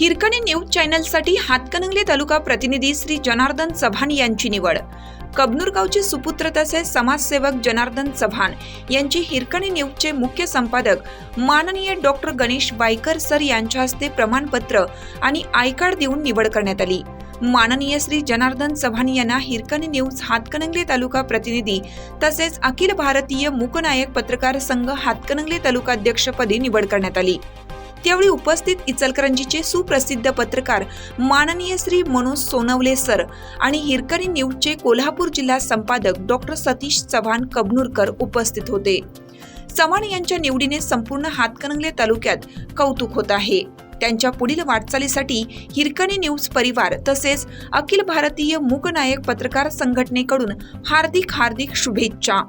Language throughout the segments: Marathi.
हिरकणी न्यूज चॅनलसाठी हातकणंगले तालुका प्रतिनिधी श्री जनार्दन चव्हाण यांची निवड. कबनूरगावचे सुपुत्र तसेच समाजसेवक जनार्दन चव्हाण यांची हिरकणी न्यूजचे मुख्य संपादक माननीय डॉक्टर गणेश बायकर सर यांच्या हस्ते प्रमाणपत्र आणि आय कार्ड देऊन निवड करण्यात आली. माननीय श्री जनार्दन चव्हाण यांना हिरकणी न्यूज हातकणंगले तालुका प्रतिनिधी तसेच अखिल भारतीय मूकनायक पत्रकार संघ हातकणंगले तालुकाध्यक्षपदी निवड करण्यात आली. त्यावेळी उपस्थित इचलकरंजीचे सुप्रसिद्ध पत्रकार माननीय श्री मनोज सोनवले सर आणि हिरकणी न्यूजचे कोल्हापूर जिल्हा संपादक डॉक्टर सतीश चव्हाण कबनूरकर उपस्थित होते. चव्हाण यांच्या निवडीने संपूर्ण हातकणंगले तालुक्यात कौतुक होत आहे. त्यांच्या पुढील वाटचालीसाठी हिरकणी न्यूज परिवार तसेच अखिल भारतीय मूकनायक पत्रकार संघटनेकडून हार्दिक हार्दिक शुभेच्छा.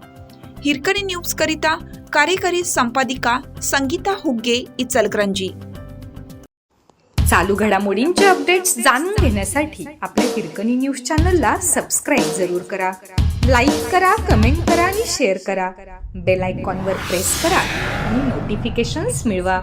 हिरकणी न्यूज करिता कार्यकारी संपादिका संगीता हुग्गे इचलकरंजी चालू घडामोडींचे अपडेट्स जाणून घेण्यासाठी आपल्या हिरकणी न्यूज चॅनलला सबस्क्राईब जरूर करा. लाईक करा कमेंट करा आणि शेअर करा. बेल आयकॉनवर प्रेस करा आणि नोटिफिकेशन्स मिळवा.